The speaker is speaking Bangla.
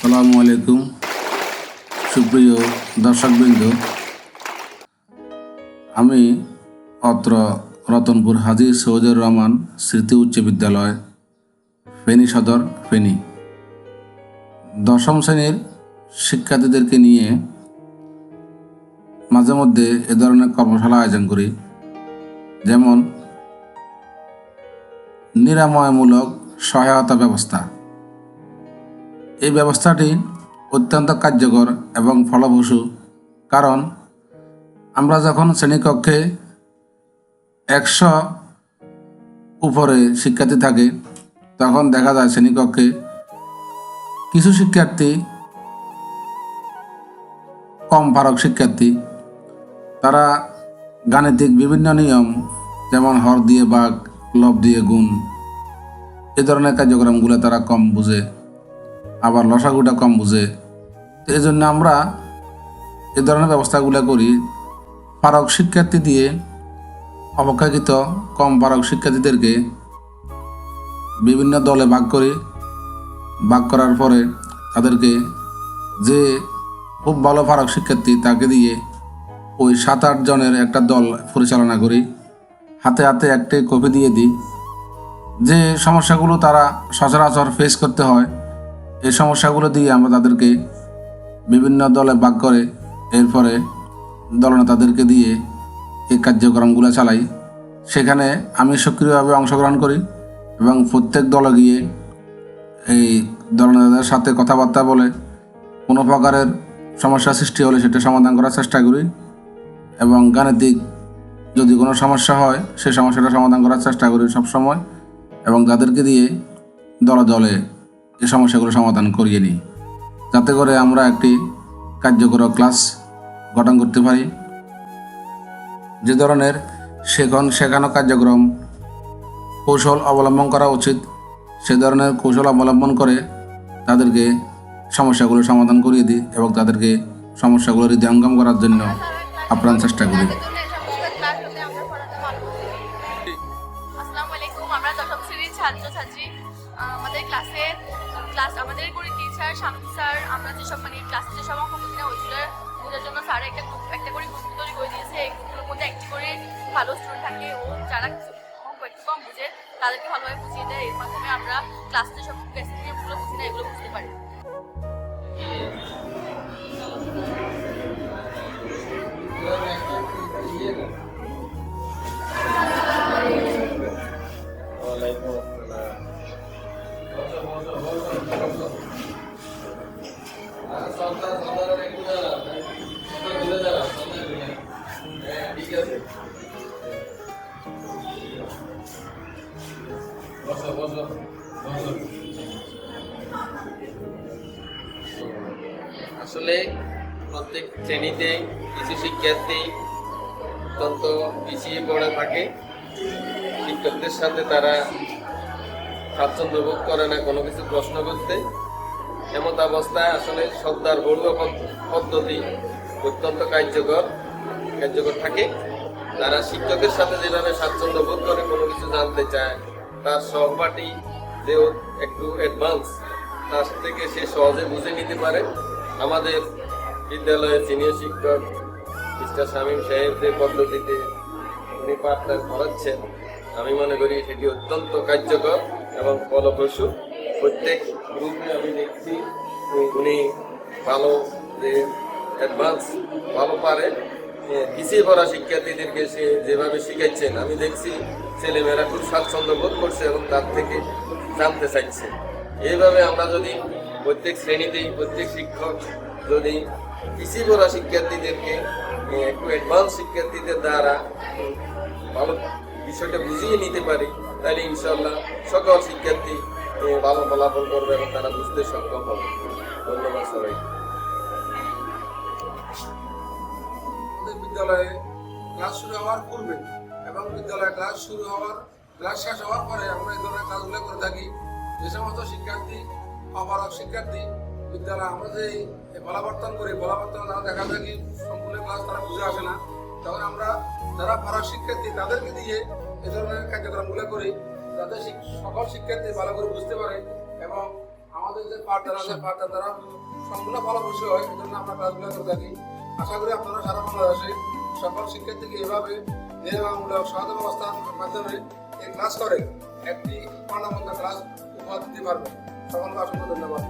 সালামু আলাইকুম। সুপ্রিয় দর্শকবৃন্দ, আমি অত্র রতনপুর হাজি সৌজুর রহমান, স্মৃতি উচ্চ বিদ্যালয়, ফেনী সদর, ফেনী। দশম শ্রেণির শিক্ষার্থীদেরকে নিয়ে মাঝে মধ্যে এ ধরনের কর্মশালা আয়োজন করি, যেমন নিরাময়মূলক সহায়তা ব্যবস্থা। এই ব্যবস্থাটি অত্যন্ত কার্যকর এবং ফলপ্রসূ। কারণ আমরা যখন শ্রেণীকক্ষে একশো উপরে শিক্ষার্থী থাকে, তখন দেখা যায় শ্রেণীকক্ষে কিছু শিক্ষার্থী কম পারক শিক্ষার্থী। তারা গাণিতিক বিভিন্ন নিয়ম, যেমন হর দিয়ে বাঘ লব দিয়ে গুণ, এ ধরনের কার্যক্রমগুলো তারা কম বুঝে। আবার লসাগুটা কম বুঝে। তো এই জন্য আমরা এ ধরনের ব্যবস্থাগুলো করি। পারক শিক্ষার্থী দিয়ে অপেক্ষাকৃত কম পারক শিক্ষার্থীদেরকে বিভিন্ন দলে ভাগ করি, ভাগ করার পরে তাদেরকে যে খুব ভালো পারক শিক্ষার্থী তাকে দিয়ে ওই সাত আট জনের একটা দল পরিচালনা করি। হাতে হাতে একটি কপি দিয়ে দিই। যে সমস্যাগুলো তারা সচরাচর ফেস করতে হয় এই সমস্যাগুলো দিয়ে আমরা তাদেরকে বিভিন্ন দলে ভাগ করে এরপরে দলনেতাদেরকে দিয়ে এই কার্যক্রমগুলো চালাই। সেখানে আমি সক্রিয়ভাবে অংশগ্রহণ করি এবং প্রত্যেক দলে গিয়ে এই দলনেতাদের সাথে কথাবার্তা বলে কোনো প্রকারের সমস্যা সৃষ্টি হলে সেটা সমাধান করার চেষ্টা করি এবং গাণিতিক যদি কোনো সমস্যা হয় সেই সমস্যাটা সমাধান করার চেষ্টা করি সবসময় এবং তাদেরকে দিয়ে দলে দলে এই সমস্যাগুলো সমাধান করিয়ে নিই। যাতে করে আমরা একটি কার্যকর ক্লাস গঠন করতে পারি। যে ধরনের শেখন শেখানো কার্যক্রম কৌশল অবলম্বন করা উচিত, সে ধরনের কৌশল অবলম্বন করে তাদেরকে সমস্যাগুলো সমাধান করিয়ে দিই এবং তাদেরকে সমস্যাগুলো হৃদয়ঙ্গম করার জন্য আপ্রাণ চেষ্টা করি। ক্লাস আমাদের গণিত টিচার শামসু স্যার, আমরা যেসব মানে ক্লাসে যেসব অঙ্ক বুঝি না বোঝার জন্য স্যার একটা group- একটা করে গ্রুপ তৈরি করে দিয়েছে। এই গ্রুপগুলোর মধ্যে একটি করে ভালো স্টুডেন্ট থাকে, ও যারা অঙ্ক একটু কম বুঝে, তাদেরকে ভালোভাবে বুঝিয়ে দেয়। এর মাধ্যমে আমরা ক্লাসে যেসব নিয়মগুলো বুঝি না, এগুলো বুঝতে পারি। আসলে প্রত্যেক শ্রেণীতে কিছু শিক্ষার্থী অত্যন্ত পিছিয়ে পড়ে থাকে। শিক্ষকদের সাথে তারা স্বাচ্ছন্দ্য বোধ করে না, কোনো কিছু প্রশ্ন করতে। এমত অবস্থায় আসলে বড়ুয়া পদ্ধ- পদ্ধতি অত্যন্ত কার্যকর কার্যকর থাকে। তারা শিক্ষকের সাথে যেভাবে স্বাচ্ছন্দ্য বোধ করে, কোনো কিছু জানতে চায়, তার সহপাঠী যে একটু অ্যাডভান্স তার থেকে সে সহজে বুঝে নিতে পারে। আমাদের বিদ্যালয়ের সিনিয়র শিক্ষক মিস্টার শামীম সাহেব যে পদ্ধতিতে উনি পাঠটা করাচ্ছেন, আমি মনে করি সেটি অত্যন্ত কার্যকর এবং ফলপ্রসূ। প্রত্যেক গ্রুপে আমি দেখছি উনি- ভালো যে অ্যাডভান্স ভালো পারে পিছিয়ে পড়া শিক্ষার্থীদেরকে সে যেভাবে শিখাচ্ছেন, আমি দেখছি ছেলেমেয়েরা খুব স্বাচ্ছন্দ্য বোধ করছে এবং তার থেকে জানতে চাইছে। এইভাবে আমরা যদি প্রত্যেক শ্রেণীতেই প্রত্যেক শিক্ষক যদি পিছিয়ে পড়া শিক্ষার্থীদেরকে একটু অ্যাডভান্স শিক্ষার্থীদের দ্বারা ভালো বিষয়টা বুঝিয়ে নিতে পারি, তাহলে ইনশাল্লাহ সকল শিক্ষার্থী ভালো ফলাফল করবে এবং তারা বুঝতে সক্ষম হবে। ধন্যবাদ সবাই বিদ্যালয়ে ক্লাস শুরু হওয়ার পূর্বে এবং বিদ্যালয়ে ক্লাস শুরু হওয়ার, ক্লাস শেষ হওয়ার পরে আমরা এই ধরনের কাজগুলো করে থাকি। যে সমস্ত শিক্ষার্থী অপারক শিক্ষার্থী, বিদ্যালয়ে আমরা যে বলাবর্তন করি, বলাবর্তন তারা দেখা যায় কি সম্পূর্ণ ক্লাস তারা বুঝে আসে না। তখন আমরা যারা পারক শিক্ষার্থী, তাদেরকে দিয়ে এই ধরনের কার্যক্রমগুলো করি। যাতে সকল শিক্ষার্থী ভালো করে বুঝতে পারে এবং আমাদের যে পাঠদান আছে, পাঠদান দ্বারা সম্পূর্ণ ফলপ্রসূ হয় এই জন্য আমরা ক্লাসগুলো করে থাকি। আশা করি আপনারা সারা বাংলাদেশে সকল শিক্ষার্থীকে এভাবে নির্মাণমূলক সহায়তা ব্যবস্থার মাধ্যমে এই ক্লাস করে, একটি মানবন্ধ ক্লাস উপহার দিতে পারবে সকলকে অসংখ্য ধন্যবাদ।